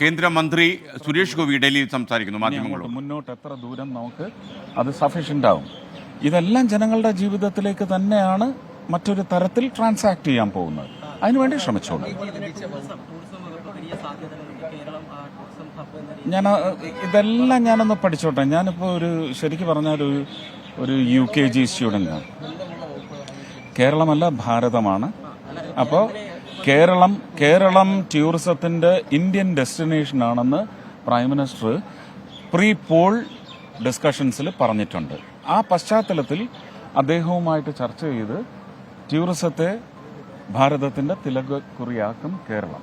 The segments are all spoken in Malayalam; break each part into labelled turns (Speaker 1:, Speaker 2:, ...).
Speaker 1: കേന്ദ്രമന്ത്രി സുരേഷ് ഗോപി ഡൽഹിയിൽ സംസാരിക്കുന്നു മാധ്യമങ്ങളോട്.
Speaker 2: മുന്നോട്ട് എത്ര ദൂരം നമുക്ക് അത് സഫീഷ്യന്റ് ആവും. ഇതെല്ലാം ജനങ്ങളുടെ ജീവിതത്തിലേക്ക് തന്നെയാണ് മറ്റൊരു തരത്തിൽ ട്രാൻസാക്ട് ചെയ്യാൻ പോകുന്നത്. അതിനുവേണ്ടി ശ്രമിച്ചോളൂ. ഞാൻ ഇതെല്ലാം ഞാനൊന്ന് പഠിച്ചോട്ടെ. ഞാനിപ്പോൾ ഒരു ശരിക്കും പറഞ്ഞാൽ ഒരു ഒരു യു കെ ജി സ്റ്റുഡന്റാണ് കേരളമല്ല ഭാരതമാണ്. അപ്പോൾ കേരളം കേരളം ടൂറിസത്തിന്റെ ഇന്ത്യൻ ഡെസ്റ്റിനേഷൻ ആണെന്ന് പ്രൈം മിനിസ്റ്റർ പ്രീ പോൾ ഡിസ്കഷൻസിൽ പറഞ്ഞിട്ടുണ്ട്. ആ പശ്ചാത്തലത്തിൽ അദ്ദേഹവുമായിട്ട് ചർച്ച ചെയ്ത് ടൂറിസത്തെ ഭാരതത്തിന്റെ തിലകുറിയാക്കും കേരളം.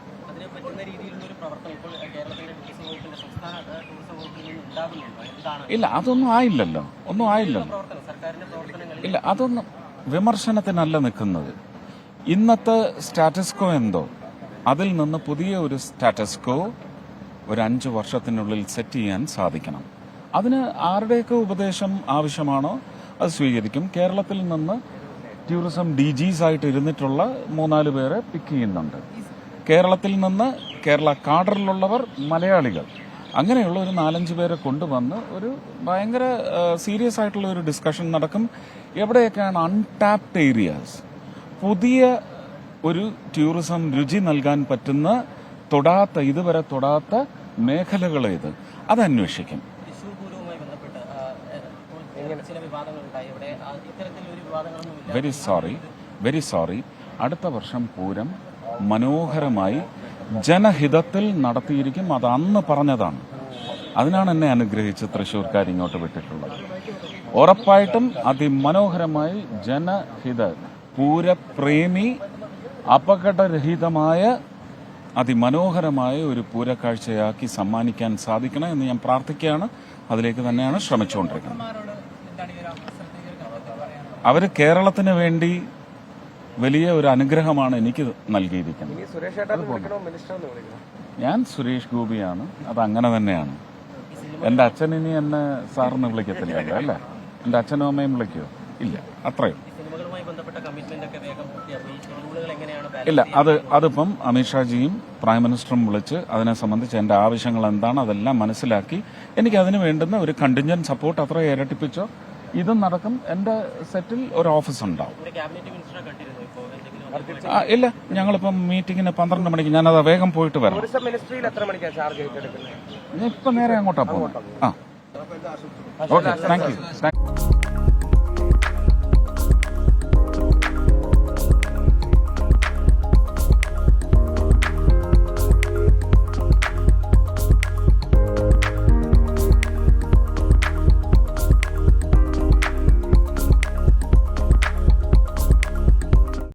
Speaker 2: ഇല്ല അതൊന്നും ആയില്ലല്ലോ. ഒന്നും ആയില്ലല്ലോ. ഇല്ല അതൊന്നും വിമർശനത്തിനല്ല നിൽക്കുന്നത്. ഇന്നത്തെ സ്റ്റാറ്റസ്കോ എന്തോ? അതിൽ നിന്ന് പുതിയ ഒരു സ്റ്റാറ്റസ്കോ ഒരു അഞ്ച് വർഷത്തിനുള്ളിൽ സെറ്റ് ചെയ്യാൻ സാധിക്കണം. അതിന് ആരുടെയൊക്കെ ഉപദേശം ആവശ്യമാണോ? അത് സ്വീകരിക്കും. കേരളത്തിൽ നിന്ന് ടൂറിസം ഡി ജീസ് ആയിട്ട് ഇരുന്നിട്ടുള്ള മൂന്നാൽ പേരെ പിക്ക് ചെയ്യുന്നുണ്ട്. കേരളത്തിൽ നിന്ന് കേരള കാഡറിലുള്ളവർ മലയാളികൾ. അങ്ങനെയുള്ള ഒരു നാലഞ്ച് പേരെ കൊണ്ടുവന്ന് ഒരു ഭയങ്കര സീരിയസ് ആയിട്ടുള്ള ഒരു ഡിസ്കഷൻ നടക്കും. എവിടെയൊക്കെയാണ് അൺടാപ്ഡ് ഏരിയാസ് പുതിയ ഒരു ടൂറിസം രുചി നൽകാൻ പറ്റുന്ന തൊടാത്ത ഇതുവരെ തൊടാത്ത മേഖലകളേത് അത് അന്വേഷിക്കും. വെരി സോറി വെരി സോറി അടുത്ത വർഷം പൂരം മനോഹരമായി ജനഹിതത്തിൽ നടത്തിയിരിക്കും. അത് അന്ന് പറഞ്ഞതാണ്. അതിനാണ് എന്നെ അനുഗ്രഹിച്ച് തൃശ്ശൂർക്കാർ ഇങ്ങോട്ട് വിട്ടിട്ടുള്ളത്. ഉറപ്പായിട്ടും അതിമനോഹരമായി ജനഹിത പൂരപ്രേമി അപകടരഹിതമായ അതിമനോഹരമായ ഒരു പൂരക്കാഴ്ചയാക്കി സമ്മാനിക്കാൻ സാധിക്കണം എന്ന് ഞാൻ പ്രാർത്ഥിക്കുകയാണ്. അതിലേക്ക് തന്നെയാണ് ശ്രമിച്ചുകൊണ്ടിരിക്കുന്നത്. അവർ കേരളത്തിന് വേണ്ടി വലിയ ഒരു അനുഗ്രഹമാണ് എനിക്ക് നൽകിയിരിക്കുന്നത്. ഞാൻ സുരേഷ് ഗോപിയാണ്. അത് അങ്ങനെ തന്നെയാണ്. എന്റെ അച്ഛൻ ഇനി എന്നെ സാറിന് വിളിക്കത്തില്ല അല്ലേ? എന്റെ അച്ഛനും അമ്മയും വിളിക്കുമോ ഇല്ല അത്രയും
Speaker 3: ബന്ധപ്പെട്ട കമ്മിറ്റ്മെന്റ് ഒക്കെ വേഗം പൂർത്തിയാക്കും. എങ്ങനെയാണ്
Speaker 2: ഇല്ല അത് അതിപ്പം അമിത്ഷാജിയും പ്രൈം മിനിസ്റ്ററും വിളിച്ച് അതിനെ സംബന്ധിച്ച് എന്റെ ആവശ്യങ്ങൾ എന്താണ് അതെല്ലാം മനസ്സിലാക്കി എനിക്ക് അതിന് വേണ്ടുന്ന ഒരു കണ്ടിഞ്ചൻ സപ്പോർട്ട് അത്ര ഇരട്ടിപ്പിച്ചോ? ഇതും നടക്കും. എന്റെ സെറ്റിൽ ഒരു ഓഫീസ് ഉണ്ടാവും. ഇല്ല. ഞങ്ങളിപ്പം മീറ്റിങ്ങിന് പന്ത്രണ്ട് മണിക്ക് ഞാനത് വേഗം പോയിട്ട്
Speaker 4: വരാം
Speaker 2: ഞാൻ ഇപ്പൊ നേരെ അങ്ങോട്ടാ പോകും ആ. Okay thank you